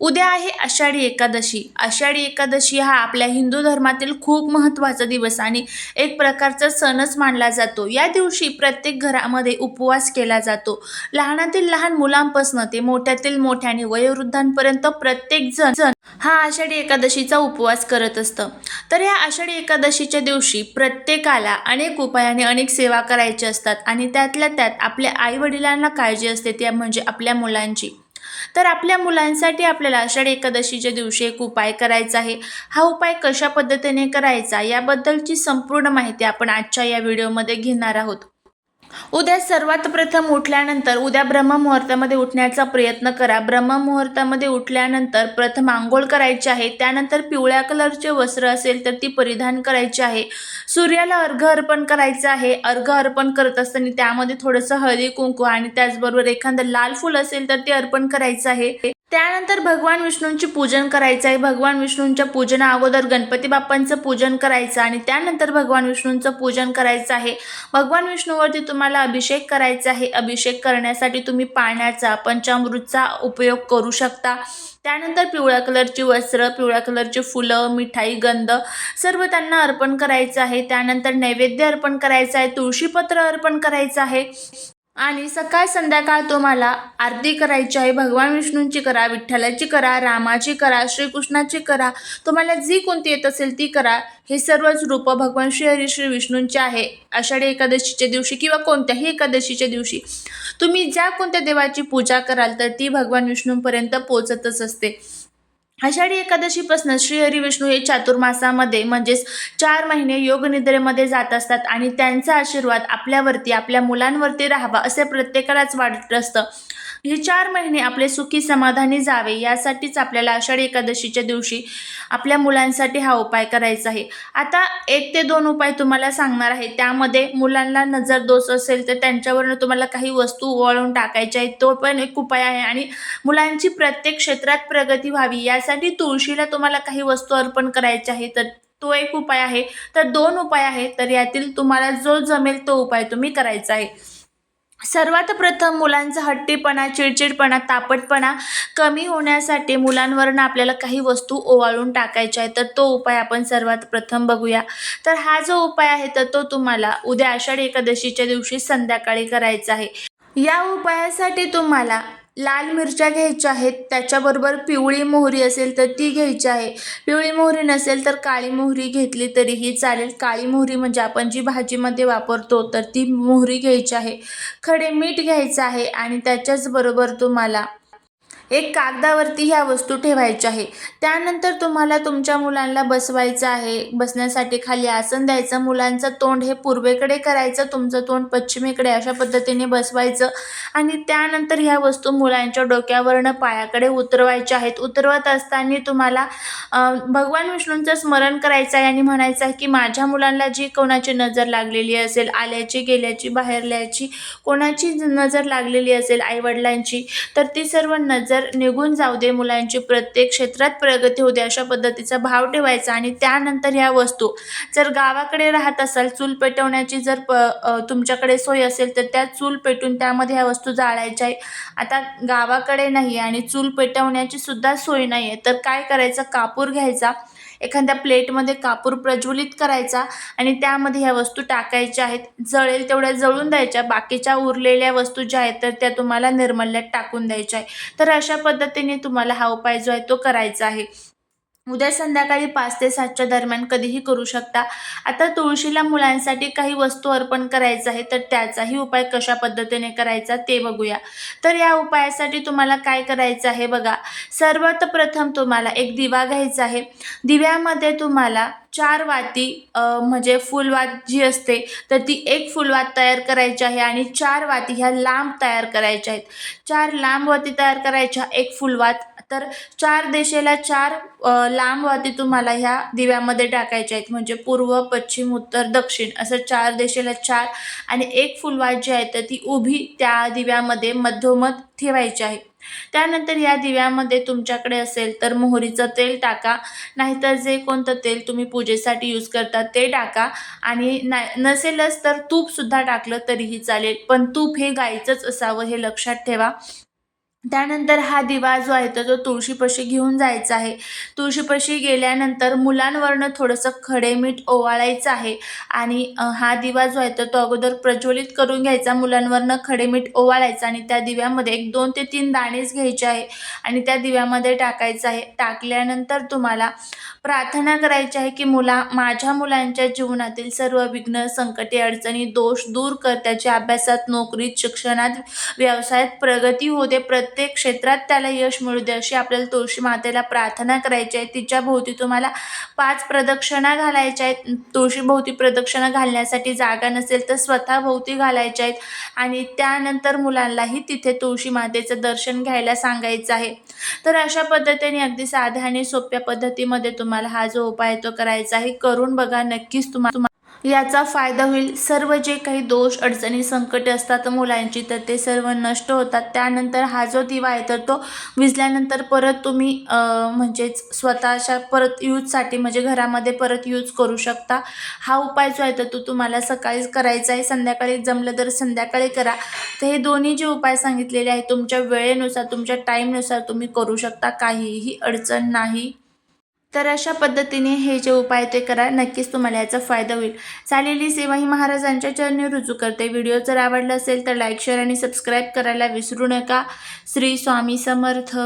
उद्या आहे आषाढी एकादशी. आषाढी एकादशी हा आपल्या हिंदू धर्मातील खूप महत्त्वाचा दिवस आणि एक प्रकारचा सणच मानला जातो. या दिवशी प्रत्येक घरामध्ये उपवास केला जातो. लहानातील लहान मुलांपासून ते मोठ्यातील मोठ्या आणि वयोवृद्धांपर्यंत प्रत्येक जण जण हा आषाढी एकादशीचा उपवास करत असतं. तर या आषाढी एकादशीच्या दिवशी प्रत्येकाला अनेक उपायाने अनेक सेवा करायच्या असतात आणि त्यातल्या त्यात आपल्या आईवडिलांना काळजी असते त्या म्हणजे आपल्या मुलांची. तर आपल्या मुलांसाठी आपल्याला आषाढी एकादशीच्या दिवशी एक उपाय करायचा आहे. हा उपाय कशा पद्धतीने करायचा? याबद्दलची संपूर्ण माहिती आपण आजच्या या व्हिडिओमध्ये घेणार आहोत. उद्या सर्वात प्रथम उठल्यानंतर उद्या ब्रह्ममुहूर्तामध्ये उठण्याचा प्रयत्न करा. ब्रह्ममुहूर्तामध्ये उठल्यानंतर प्रथम आंघोळ करायची आहे त्यानंतर पिवळ्या कलरचे वस्त्र असेल तर ती परिधान करायची आहे. सूर्याला अर्घ अर्पण करायचं आहे अर्घ अर्पण करत असताना त्यामध्ये थोडंसं हळदी कुंकू आणि त्याचबरोबर एखादं लाल फूल असेल तर ते अर्पण करायचं आहे. त्यानंतर भगवान विष्णूंची पूजन करायचं आहे. भगवान विष्णूंच्या पूजना अगोदर गणपती बाप्पांचं पूजन करायचं आणि त्यानंतर भगवान विष्णूंचं पूजन करायचं आहे. भगवान विष्णूवरती तुम्हाला अभिषेक करायचा आहे. अभिषेक करण्यासाठी तुम्ही पाण्याचा पंचामृतचा उपयोग करू शकता. त्यानंतर पिवळ्या कलरची वस्त्र पिवळ्या कलरची फुलं मिठाई गंध सर्व त्यांना अर्पण करायचं आहे. त्यानंतर नैवेद्य अर्पण करायचं आहे. तुळशीपत्र अर्पण करायचं आहे. आणि सकाळ संध्याकाळ तुम्हाला आरती करायची आहे भगवान विष्णूंची करा विठ्ठलाची करा रामाची करा श्रीकृष्णाची करा. तुम्हाला जी कोणती येत असेल ती करा. हे सर्वच रूपं भगवान श्री हरी श्री विष्णूंचे आहे. आषाढी एकादशीच्या दिवशी किंवा कोणत्याही एकादशीच्या दिवशी तुम्ही ज्या कोणत्या देवाची पूजा कराल तर ती भगवान विष्णूंपर्यंत पोचतच असते. आषाढी एकादशीपासून श्रीहरी विष्णू हे चातुर्मासामध्ये म्हणजेच चार महिने योगनिद्रेमध्ये जात असतात आणि त्यांचा आशीर्वाद आपल्यावरती आपल्या मुलांवरती राहावा असे प्रत्येकालाच वाटत असतं. हे चार महिने आपले सुखी समाधानी जावे यासाठीच आपल्याला आषाढी एकादशीच्या दिवशी आपल्या मुलांसाठी हा उपाय करायचा आहे. आता एक ते दोन उपाय तुम्हाला सांगणार आहे. त्यामध्ये मुलांना नजर दोष असेल तर त्यांच्यावरनं तुम्हाला काही वस्तू वळून टाकायच्या आहेत. तो पण एक उपाय आहे आणि मुलांची प्रत्येक क्षेत्रात प्रगती व्हावी. यासाठी तुळशीला तुम्हाला काही वस्तू अर्पण करायच्या आहे तर तो एक उपाय आहे. तर दोन उपाय आहे तर यातील तुम्हाला जो जमेल तो उपाय तुम्ही करायचा आहे. सर्वात प्रथम मुलांचा हट्टीपणा चिडचिडपणा तापटपणा कमी होण्यासाठी मुलांवरनं आपल्याला काही वस्तू ओवाळून टाकायच्या आहेत तर तो उपाय आपण सर्वात प्रथम बघूया. तर हा जो उपाय आहे तर तो तुम्हाला उद्या आषाढी एकादशीच्या दिवशी संध्याकाळी करायचा आहे. या उपायासाठी तुम्हाला लाल मिरच्या घ्यायच्या आहेत त्याच्याबरोबर पिवळी मोहरी असेल तर ती घ्यायची आहे. पिवळी मोहरी नसेल तर काळी मोहरी घेतली तरीही चालेल. काळी मोहरी म्हणजे आपण जी भाजीमध्ये वापरतो तर ती मोहरी घ्यायची आहे. खडे मीठ घ्यायचं आहे आणि त्याच्याचबरोबर तुम्हाला एक कागदावरती ह्या वस्तू ठेवायच्या आहे. त्यानंतर तुम्हाला तुमच्या मुलांना बसवायचं आहे. बसण्यासाठी खाली आसन द्यायचं. मुलांचं तोंड हे पूर्वेकडे करायचं. तुमचं तोंड पश्चिमेकडे अशा पद्धतीने बसवायचं. आणि त्यानंतर ह्या वस्तू मुलांच्या डोक्यावरनं पायाकडे उतरवायच्या आहेत. उतरवत असताना तुम्हाला भगवान विष्णूंचं स्मरण करायचं आहे आणि म्हणायचं आहे की माझ्या मुलांना जी कोणाची नजर लागलेली असेल आल्याची गेल्याची बाहेरल्याची कोणाची नजर लागलेली असेल आईवडिलांची तर ती सर्व नजर निघून जाऊ दे मुलांची. प्रत्येक क्षेत्रात प्रगती होऊ दे अशा पद्धतीचा भाव ठेवायचा आणि त्यानंतर ह्या वस्तू. जर गावाकडे राहत असाल चूल पेटवण्याची जर प तुमच्याकडे सोय असेल तर त्या चूल पेटून त्यामध्ये ह्या वस्तू जाळायच्या. आहे आता गावाकडे नाही आणि चूल पेटवण्याची सुद्धा सोय नाही आहे तर काय करायचं? कापूर घ्यायचा. एखाद्या प्लेटमध्ये कापूर प्रज्वलित करायचा आणि त्यामध्ये ह्या वस्तू टाकायच्या आहेत. जळेल तेवढ्या जळून द्यायच्या बाकीच्या उरलेल्या वस्तू ज्या आहेत तर त्या तुम्हाला निर्मल्यात टाकून द्यायच्या आहे तर अशा पद्धतीने तुम्हाला हा उपाय जो आहे तो करायचा आहे. उद्या संध्याकाळी पाच ते सातच्या दरम्यान कधीही करू शकता. आता तुळशीला मुलांसाठी काही वस्तू अर्पण करायचं आहे तर त्याचाही उपाय कशा पद्धतीने करायचा ते बघूया. तर या उपायासाठी तुम्हाला काय करायचं आहे बघा. सर्वात प्रथम तुम्हाला एक दिवा घ्यायचा आहे. दिव्यामध्ये तुम्हाला चार वाती म्हणजे फुलवात जी असते तर ती एक फुलवात तयार करायची आहे आणि चार वाती ह्या लांब तयार करायच्या आहेत. चार लांब वाती तयार करायच्या एक फुलवात तर चार दिशेला चार लांब वाती तुम्हाला ह्या दिव्यामध्ये टाकायच्या आहेत. म्हणजे पूर्व पश्चिम उत्तर दक्षिण असं चार दिशेला चार आणि एक फुलवात जी आहे तर ती उभी त्या दिव्यामध्ये मधोमध ठेवायची आहे. त्यानंतर या दिव्यामध्ये तुमच्याकडे असेल तर मोहरीचं तेल टाका. नाहीतर जे कोणतं तेल तुम्ही पूजेसाठी यूज करता ते टाका. आणि नाही नसेलच तर तूपसुद्धा टाकलं तरीही चालेल. पण तूप हे गाईचंच असावं हे लक्षात ठेवा. त्यानंतर हा दिवा जो आहे तर तो तुळशीपाशी घेऊन जायचा आहे. तुळशीपाशी गेल्यानंतर मुलांवरनं थोडंसं खडे मीठ ओवाळायचं आहे आणि हा दिवा जो आहे तर तो अगोदर प्रज्वलित करून घ्यायचा. मुलांवरनं खडे मीठ ओवाळायचा आणि त्या दिव्यामध्ये एक दोन ते तीन दाणेच घ्यायचे आहे आणि त्या दिव्यामध्ये टाकायचं आहे. टाकल्यानंतर तुम्हाला प्रार्थना करायची आहे की मुला माझ्या मुलांच्या जीवनातील सर्व विघ्न संकटे अडचणी दोष दूर कर. त्याच्या अभ्यासात नोकरीत शिक्षणात व्यवसायात प्रगती होते प्रत्येक क्षेत्रात त्याला यश मिळू दे अशी आपल्याला तुळशी मातेला प्रार्थना करायची आहे. तिच्या भोवती तुम्हाला पाच प्रदक्षिणा घालायच्या आहेत. तुळशीभोवती प्रदक्षिणा घालण्यासाठी जागा नसेल तर स्वतःभोवती घालायच्या आहेत. आणि त्यानंतर मुलांनाही तिथे तुळशी मातेचं दर्शन घ्यायला सांगायचं आहे. तर अशा पद्धतीने अगदी साध्या आणि सोप्या पद्धतीमध्ये तुम्हाला हा जो उपाय आहे तो करायचा आहे. करून बघा नक्कीच तुम्हाला याचा फायदा होईल. सर्व जे काही दोष अडचणी संकटे असतात मुलांची तर ते सर्व नष्ट होतात. त्यानंतर हा जो दिवा आहे तर तो विजल्यानंतर परत तुम्ही म्हणजेच स्वतःच्या परत यूजसाठी म्हणजे घरामध्ये परत यूज करू शकता. हा उपाय जो आहे तर तो तुम्हाला सकाळीच करायचा आहे. संध्याकाळी जमलं तर संध्याकाळी करा. तर हे दोन्ही जे उपाय सांगितलेले आहेत तुमच्या वेळेनुसार तुमच्या टाईमनुसार तुम्ही करू शकता. काहीही अडचण नाही. तर अशा पद्धतीने हे जे उपाय ते करा नक्कीच तुम्हाला याचा फायदा होईल. चालेली सेवा ही महाराजांच्या चरणी रुजू करते. व्हिडिओ जर आवडला असेल तर लाईक शेअर आणि सबस्क्राईब करायला विसरू नका. श्री स्वामी समर्थ.